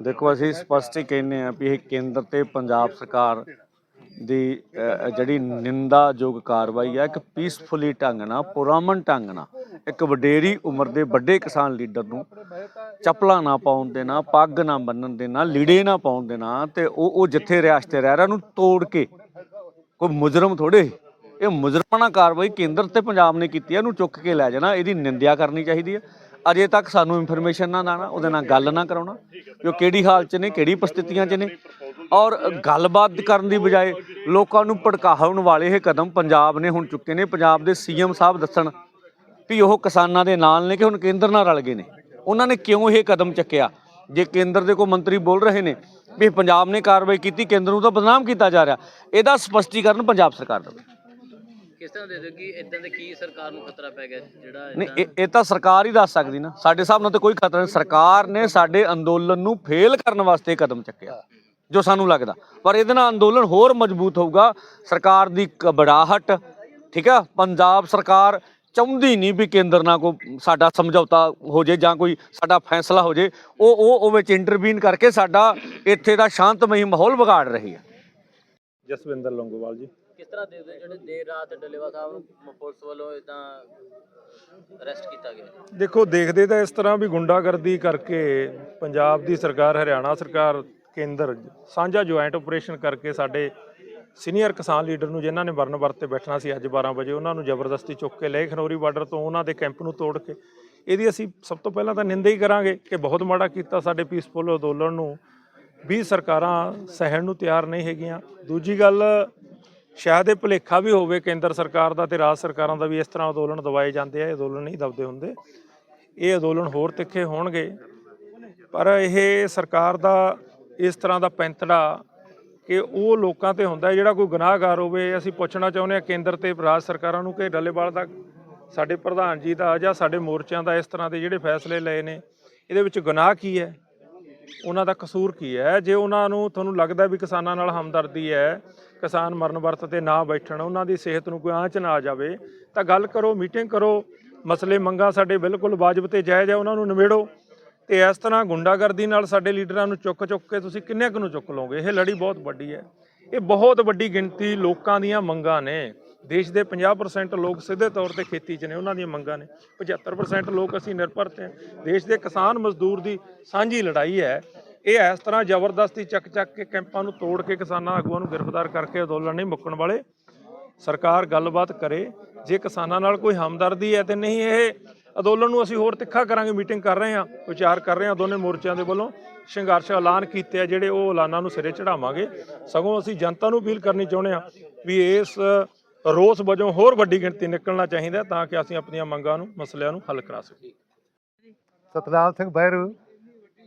ਦੇਖੋ, ਅਸੀਂ ਸਪਸ਼ਟ ਹੀ ਕਹਿੰਦੇ ਆ ਵੀ ਇਹ ਕੇਂਦਰ ਤੇ ਪੰਜਾਬ ਸਰਕਾਰ ਦੀ ਜਿਹੜੀ ਨਿੰਦਾਯੋਗ ਕਾਰਵਾਈ ਹੈ ਇੱਕ ਪੀਸਫੁਲੀ ਢੰਗ ਨਾਲ ਪੁਰਾਮਨ ਢੰਗ ਨਾਲ, ਇੱਕ ਵਡੇਰੀ ਉਮਰ ਦੇ ਵੱਡੇ ਕਿਸਾਨ ਲੀਡਰ ਨੂੰ ਚੱਪਲਾਂ ਨਾ ਪਾਉਣ ਦੇਣਾ ਪੱਗ ਨਾ ਬੰਨਣ ਦੇਣਾ ਲੀੜੇ ਨਾ ਪਾਉਣ ਦੇਣਾ ਤੇ ਉਹ ਉਹ ਜਿੱਥੇ ਰਿਆਸਤ ਰਹਿ ਰਿਹਾ, ਉਹਨੂੰ ਤੋੜ ਕੇ, ਕੋਈ ਮੁਜਰਮ ਥੋੜੇ ਇਹ ਮੁਜਰਮਾਨਾ ਕਾਰਵਾਈ ਕੇਂਦਰ ਤੇ ਪੰਜਾਬ ਨੇ ਕੀਤੀ ਹੈ ਇਹਨੂੰ ਚੁੱਕ ਕੇ ਲੈ ਜਾਣਾ, ਇਹਦੀ ਨਿੰਦਿਆ ਕਰਨੀ ਚਾਹੀਦੀ ਹੈ ਅਜੇ ਤੱਕ ਸਾਨੂੰ ਇਨਫੋਰਮੇਸ਼ਨ ਨਾ ਦੇਣਾ, ਉਹਦੇ ਨਾਲ ਗੱਲ ਨਾ ਕਰਾਉਣਾ ਕਿ ਉਹ ਕਿਹੜੀ ਹਾਲ 'ਚ ਨੇ, ਕਿਹੜੀ ਪਰਿਸਥਿਤੀਆਂ 'ਚ ਨੇ। ਔਰ ਗੱਲਬਾਤ ਕਰਨ ਦੀ ਬਜਾਏ ਲੋਕਾਂ ਨੂੰ ਭੜਕਾਉਣ ਵਾਲੇ ਇਹ ਕਦਮ ਪੰਜਾਬ ਨੇ ਹੁਣ ਚੁੱਕੇ ਨੇ। ਪੰਜਾਬ ਦੇ ਸੀਐਮ ਸਾਹਿਬ ਦੱਸਣ ਵੀ ਉਹ ਕਿਸਾਨਾਂ ਦੇ ਨਾਲ ਨੇ ਕਿ ਹੁਣ ਕੇਂਦਰ ਨਾਲ ਰਲ ਗਏ ਨੇ। ਉਹਨਾਂ ਨੇ ਕਿਉਂ ਇਹ ਕਦਮ ਚੱਕਿਆ? ਜੇ ਕੇਂਦਰ ਦੇ ਕੋਈ ਮੰਤਰੀ ਬੋਲ ਰਹੇ ਨੇ ਵੀ ਪੰਜਾਬ ਨੇ ਕਾਰਵਾਈ ਕੀਤੀ, ਕੇਂਦਰ ਨੂੰ ਤਾਂ ਬਦਨਾਮ ਕੀਤਾ ਜਾ ਰਿਹਾ, ਇਹਦਾ ਸਪਸ਼ਟੀਕਰਨ ਪੰਜਾਬ ਸਰਕਾਰ ਦਾ। ਕਿਸ ਤਰ੍ਹਾਂ ਦੇ ਦਿਓ ਕਿ ਇਦਾਂ ਦੇ ਕੀ ਸਰਕਾਰ ਨੂੰ ਖਤਰਾ ਪੈ ਗਿਆ ਜਿਹੜਾ ਨਹੀਂ ਇਹ ਇਹ ਤਾਂ ਸਰਕਾਰ ਹੀ ਦੱਸ ਸਕਦੀ ਨਾ। ਸਾਡੇ ਹਿਸਾਬ ਨਾਲ ਤਾਂ ਕੋਈ ਖਤਰਾ ਨਹੀਂ। ਸਰਕਾਰ ਨੇ ਸਾਡੇ ਅੰਦੋਲਨ ਨੂੰ ਫੇਲ ਕਰਨ ਵਾਸਤੇ ਇਹ ਕਦਮ ਚੱਕਿਆ ਜੋ ਸਾਨੂੰ ਲੱਗਦਾ। ਪਰ ਇਹਦੇ ਨਾਲ ਅੰਦੋਲਨ ਹੋਰ ਮਜ਼ਬੂਤ ਹੋਊਗਾ। ਸਰਕਾਰ ਦੀ ਘਬਰਾਹਟ ਠੀਕ ਆ? ਪੰਜਾਬ ਸਰਕਾਰ ਚਾਹੁੰਦੀ ਨਹੀਂ ਵੀ ਕੇਂਦਰ ਨਾਲ ਕੋਈ ਸਾਡਾ ਸਮਝੌਤਾ ਹੋ ਜੇ ਜਾਂ ਕੋਈ ਸਾਡਾ ਫੈਸਲਾ ਹੋ ਜੇ। ਉਹ ਉਹ ਉਹ ਵਿੱਚ ਇੰਟਰਵੀਨ ਕਰਕੇ ਸਾਡਾ ਇੱਥੇ ਦਾ ਸ਼ਾਂਤਮਈ ਮਾਹੌਲ ਵਿਗਾੜ ਰਹੀ ਹੈ। ਜਸਵਿੰਦਰ ਲੰਗੋਵਾਲ ਜੀ। ਕਿਸ ਤਰ੍ਹਾਂ ਦੇ ਜਿਹੜੇ ਦੇਰ ਰਾਤ ਡੱਲੇਵਾ ਸਾਹਿਬ ਨੂੰ ਪੁਲਿਸ ਵੱਲੋਂ ਇਦਾਂ ਅਰੈਸਟ ਕੀਤਾ ਗਿਆ? ਦੇਖੋ, ਦੇਖਦੇ ਤਾਂ ਇਸ ਤਰ੍ਹਾਂ ਵੀ ਗੁੰਡਾਗਰਦੀ ਕਰਕੇ ਪੰਜਾਬ ਦੀ ਸਰਕਾਰ, ਹਰਿਆਣਾ ਸਰਕਾਰ ਕੇਂਦਰ ਸਾਂਝਾ ਜੁਆਇੰਟ ਆਪਰੇਸ਼ਨ ਕਰਕੇ ਸਾਡੇ ਸੀਨੀਅਰ ਕਿਸਾਨ ਲੀਡਰ ਨੂੰ ਜਿਨ੍ਹਾਂ ਨੇ ਵਰਨ ਵਰਤ ਬੈਠਣਾ ਸੀ ਅੱਜ 12 ਵਜੇ, ਉਹਨਾਂ ਨੂੰ ਜ਼ਬਰਦਸਤੀ ਚੁੱਕ ਕੇ ਲਏ ਖਨੌਰੀ ਬਾਰਡਰ ਤੋਂ, ਉਹਨਾਂ ਦੇ ਕੈਂਪ ਨੂੰ ਤੋੜ ਕੇ। ਇਹਦੀ ਅਸੀਂ ਸਭ ਤੋਂ ਪਹਿਲਾਂ ਤਾਂ ਨਿੰਦਾ ਹੀ ਕਰਾਂਗੇ ਕਿ ਬਹੁਤ ਮਾੜਾ ਕੀਤਾ ਸਾਡੇ ਪੀਸਫੁਲ ਅੰਦੋਲਨ ਨੂੰ। ਵੀ ਸਰਕਾਰਾਂ ਸਹਿਣ ਨੂੰ ਤਿਆਰ ਨਹੀਂ ਹੈਗੀਆਂ। ਦੂਜੀ ਗੱਲ ਸ਼ਾਇਦ ਇਹ ਭੁਲੇਖਾ ਵੀ ਹੋਵੇ ਕੇਂਦਰ ਸਰਕਾਰ ਦਾ ਤੇ ਰਾਜ ਸਰਕਾਰਾਂ ਦਾ ਵੀ ਇਸ ਤਰ੍ਹਾਂ ਅੰਦੋਲਨ ਦਵਾਏ ਜਾਂਦੇ ਆ, ਇਹ ਅੰਦੋਲਨ ਨਹੀਂ ਦਬਦੇ ਹੁੰਦੇ। ਇਹ ਅੰਦੋਲਨ ਹੋਰ ਤਿੱਖੇ ਹੋਣਗੇ। ਪਰ ਇਹ ਸਰਕਾਰ ਦਾ ਇਸ ਤਰ੍ਹਾਂ ਦਾ ਪੈਂਤੜਾ ਕਿ ਉਹ ਲੋਕਾਂ ਤੇ ਹੁੰਦਾ ਜਿਹੜਾ ਕੋਈ ਗੁਨਾਹਗਾਰ ਹੋਵੇ, ਅਸੀਂ ਪੁੱਛਣਾ ਚਾਹੁੰਦੇ ਹਾਂ ਕੇਂਦਰ ਤੇ ਰਾਜ ਸਰਕਾਰਾਂ ਨੂੰ ਕਿ ਡੱਲੇਵਾਲ ਦਾ ਸਾਡੇ ਪ੍ਰਧਾਨ ਜੀ ਦਾ ਜਾਂ ਸਾਡੇ ਮੋਰਚਿਆਂ ਦਾ ਇਸ ਤਰ੍ਹਾਂ ਦੇ ਜਿਹੜੇ ਫੈਸਲੇ ਲਏ ਨੇ, ਇਹਦੇ ਵਿੱਚ ਗੁਨਾਹ ਕੀ ਹੈ? ਉਹਨਾਂ ਦਾ ਕਸੂਰ ਕੀ ਹੈ? ਜੇ ਉਹਨਾਂ ਨੂੰ ਤੁਹਾਨੂੰ ਲੱਗਦਾ ਵੀ ਕਿਸਾਨਾਂ ਨਾਲ ਹਮਦਰਦੀ ਹੈ, ਕਿਸਾਨ ਮਰਨ ਵਰਤ ਤੇ ਨਾ ਬੈਠਣ, ਉਹਨਾਂ ਦੀ ਸਿਹਤ ਨੂੰ ਕੋਈ ਆਂਚ ਨਾ ਆ ਜਾਵੇ, ਤਾਂ ਗੱਲ ਕਰੋ, ਮੀਟਿੰਗ ਕਰੋ, ਮਸਲੇ ਮੰਗਾ ਸਾਡੇ ਬਿਲਕੁਲ ਵਾਜਬ ਤੇ ਜਾਇਜ਼ ਹੈ, ਉਹਨਾਂ ਨੂੰ ਨਿਬੇੜੋ। ਤੇ ਇਸ ਤਰ੍ਹਾਂ ਗੁੰਡਾਗਰਦੀ ਨਾਲ ਸਾਡੇ ਲੀਡਰਾਂ ਨੂੰ ਚੁੱਕ ਚੁੱਕ ਕੇ ਤੁਸੀਂ ਕਿੰਨੇ ਕੁ ਨੂੰ ਚੁੱਕ ਲਓਗੇ? ਇਹ ਲੜੀ ਬਹੁਤ ਵੱਡੀ ਹੈ। ਇਹ ਬਹੁਤ ਵੱਡੀ ਗਿਣਤੀ ਲੋਕਾਂ ਦੀਆਂ ਮੰਗਾਂ ਨੇ। ਦੇਸ਼ ਦੇ 50% ਲੋਕ ਸਿੱਧੇ ਤੌਰ ਤੇ ਖੇਤੀ 'ਚ ਨੇ, ਉਹਨਾਂ ਦੀਆਂ ਮੰਗਾਂ ਨੇ। 75% ਲੋਕ ਅਸੀਂ ਨਿਰਭਰ ਤੇ ਦੇਸ਼ ਦੇ ਕਿਸਾਨ ਮਜ਼ਦੂਰ ਦੀ ਸਾਂਝੀ ਲੜਾਈ ਹੈ। ਇਹ ਇਸ ਤਰ੍ਹਾਂ ਜ਼ਬਰਦਸਤੀ ਚੱਕ ਚੱਕ ਕੇ ਕੈਂਪਾਂ ਨੂੰ ਤੋੜ ਕੇ ਕਿਸਾਨਾਂ ਆਗੂਆਂ ਨੂੰ ਗ੍ਰਿਫਤਾਰ ਕਰਕੇ ਅੰਦੋਲਨ ਨਹੀਂ ਮੁੱਕਣ ਵਾਲੇ। ਸਰਕਾਰ ਗੱਲਬਾਤ ਕਰੇ। ਜੇ ਕਿਸਾਨਾਂ ਨਾਲ ਕੋਈ ਹਮਦਰਦੀ ਹੈ ਤੇ ਨਹੀਂ, ਇਹ ਅੰਦੋਲਨ ਨੂੰ ਅਸੀਂ ਹੋਰ ਤਿੱਖਾ ਕਰਾਂਗੇ। ਮੀਟਿੰਗ ਕਰ ਰਹੇ ਹਾਂ, ਵਿਚਾਰ ਕਰ ਰਹੇ ਹਾਂ ਦੋਨੇ ਮੋਰਚਿਆਂ ਦੇ ਵੱਲੋਂ। ਸੰਘਰਸ਼ ਐਲਾਨ ਕੀਤੇ ਆ, ਜਿਹੜੇ ਉਹ ਐਲਾਨਾਂ ਨੂੰ ਸਿਰੇ ਚੜਾਵਾਂਗੇ ਸਗੋਂ ਅਸੀਂ ਜਨਤਾ ਨੂੰ ਅਪੀਲ ਕਰਨੀ ਚਾਹੁੰਦੇ ਹਾਂ ਵੀ ਇਸ ਰੋਸ ਵਜੋਂ ਹੋਰ ਵੱਡੀ ਗਿਣਤੀ ਨਿਕਲਣਾ ਚਾਹੀਦਾ ਤਾਂ ਕਿ ਅਸੀਂ ਆਪਣੀਆਂ ਮੰਗਾਂ ਨੂੰ ਮਸਲਿਆਂ ਨੂੰ ਹੱਲ ਕਰਾ ਸਕੀਏ। ਸਤਨਾਮ ਸਿੰਘ ਬਹਿਰੂ।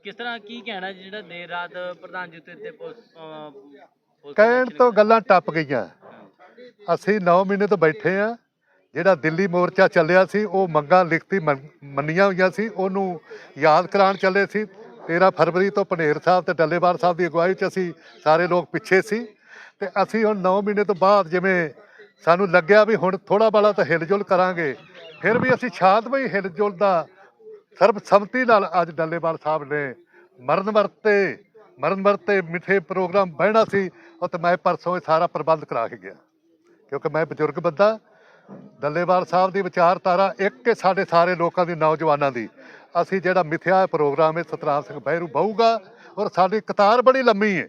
ਕਿਸ ਤਰ੍ਹਾਂ ਕੀ ਕਹਿਣਾ ਜਿਹੜਾ ਦੇਰ ਰਾਤ ਪ੍ਰਧਾਨ ਜੀ ਉੱਤੇ ਤੇ ਕਹਿਣ ਤੋਂ ਗੱਲਾਂ ਟੱਪ ਗਈਆਂ। ਅਸੀਂ 9 ਮਹੀਨੇ ਤੋਂ ਬੈਠੇ ਆ ਜਿਹੜਾ ਦਿੱਲੀ ਮੋਰਚਾ ਚੱਲਿਆ ਸੀ ਉਹ ਮੰਗਾਂ ਲਿਖਤੀ ਮੰਨ- ਮੰਨੀਆਂ ਹੋਈਆਂ ਸੀ। ਉਹਨੂੰ ਯਾਦ ਕਰਾਉਣ ਚੱਲੇ ਸੀ। 13 ਫਰਵਰੀ ਤੋਂ ਪਨੇਰ ਸਾਹਿਬ ਤੇ ਡੱਲੇਵਾਲ ਸਾਹਿਬ ਦੀ ਅਗਵਾਈ 'ਚ ਅਸੀਂ ਸਾਰੇ ਲੋਕ ਪਿੱਛੇ ਸੀ। ਤੇ ਅਸੀਂ ਹੁਣ 9 ਮਹੀਨੇ ਤੋਂ ਬਾਅਦ ਜਿਵੇਂ ਸਾਨੂੰ ਲੱਗਿਆ ਵੀ ਹੁਣ ਥੋੜਾ ਬਾਲਾ ਤਾਂ ਹਿਲਜੁਲ ਕਰਾਂਗੇ। ਫਿਰ ਵੀ ਅਸੀਂ ਸ਼ਾਂਤਮਈ ਹਿਲਜੁਲ ਦਾ ਸਰਬਸੰਮਤੀ ਨਾਲ ਅੱਜ ਡੱਲੇਵਾਲ ਸਾਹਿਬ ਨੇ ਮਰਨ ਵਰਤੇ ਮਰਨ ਵਰਤੇ ਮਿੱਠੇ ਪ੍ਰੋਗਰਾਮ ਬਹਿਣਾ ਸੀ ਉਹ ਤੇ ਮੈਂ ਪਰਸੋਂ ਇਹ ਸਾਰਾ ਪ੍ਰਬੰਧ ਕਰਾ ਕੇ ਗਿਆ। ਕਿਉਂਕਿ ਮੈਂ ਬਜ਼ੁਰਗ ਬੰਦਾ, ਡੱਲੇਵਾਲ ਸਾਹਿਬ ਦੀ ਵਿਚਾਰਧਾਰਾ ਇੱਕ ਹੈ ਸਾਡੇ ਸਾਰੇ ਲੋਕਾਂ ਦੀ, ਨੌਜਵਾਨਾਂ ਦੀ। ਅਸੀਂ ਜਿਹੜਾ ਮਿਥਿਆ ਪ੍ਰੋਗਰਾਮ ਹੈ, ਸਤਨਾਮ ਸਿੰਘ ਬਹਿਰੂ ਬਹੂਗਾ ਔਰ ਸਾਡੀ ਕਤਾਰ ਬੜੀ ਲੰਮੀ ਹੈ।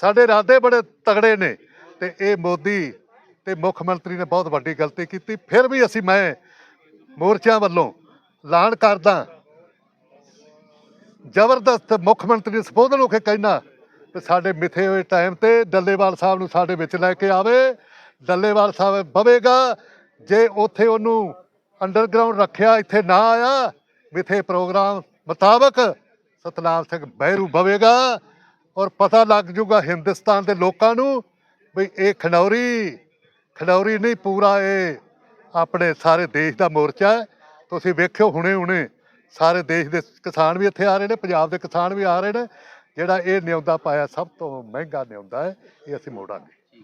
ਸਾਡੇ ਇਰਾਦੇ ਬੜੇ ਤਗੜੇ ਨੇ ਤੇ ਇਹ ਮੋਦੀ ਤੇ ਮੁੱਖ ਮੰਤਰੀ ਨੇ ਬਹੁਤ ਵੱਡੀ ਗਲਤੀ ਕੀਤੀ, ਫਿਰ ਵੀ ਅਸੀਂ ਮੈਂ ਮੋਰਚਿਆਂ ਵੱਲੋਂ ਐਲਾਨ ਕਰਦਾ। ਜ਼ਬਰਦਸਤ ਮੁੱਖ ਮੰਤਰੀ ਨੂੰ ਸੰਬੋਧਨ ਹੋ ਕੇ ਕਹਿਣਾ ਕਿ ਸਾਡੇ ਮਿੱਥੇ ਹੋਏ ਟਾਈਮ ਤੇ ਡੱਲੇਵਾਲ ਸਾਹਿਬ ਨੂੰ ਸਾਡੇ ਵਿੱਚ ਲੈ ਕੇ ਆਵੇ, ਡੱਲੇਵਾਲ ਸਾਹਿਬ ਬਵੇਗਾ, ਜੇ ਉੱਥੇ ਉਹਨੂੰ ਅੰਡਰਗਰਾਉਂਡ ਰੱਖਿਆ, ਇੱਥੇ ਨਾ ਆਇਆ, ਮਿੱਥੇ ਪ੍ਰੋਗਰਾਮ ਮੁਤਾਬਕ ਸਤਨਾਮ ਸਿੰਘ ਬਹਿਰੂ ਬਵੇਗਾ ਔਰ ਪਤਾ ਲੱਗ ਜੂਗਾ ਹਿੰਦੁਸਤਾਨ ਦੇ ਲੋਕਾਂ ਨੂੰ ਵੀ ਇਹ ਖਨੌਰੀ ਖਡੌਰੀ ਨਹੀਂ, ਪੂਰਾ ਇਹ ਆਪਣੇ ਸਾਰੇ ਦੇਸ਼ ਦਾ ਮੋਰਚਾ ਤੁਸੀਂ ਵੇਖਿਓ ਹੁਣੇ ਹੁਣੇ, ਸਾਰੇ ਦੇਸ਼ ਦੇ ਕਿਸਾਨ ਵੀ ਇੱਥੇ ਆ ਰਹੇ ਨੇ, ਪੰਜਾਬ ਦੇ ਕਿਸਾਨ ਵੀ ਆ ਰਹੇ ਨੇ। ਜਿਹੜਾ ਇਹ ਨਿਉਂਦਾ ਪਾਇਆ ਸਭ ਤੋਂ ਮਹਿੰਗਾ ਨਿਉਂਦਾ ਹੈ, ਇਹ ਅਸੀਂ ਮੋੜਾਂਗੇ।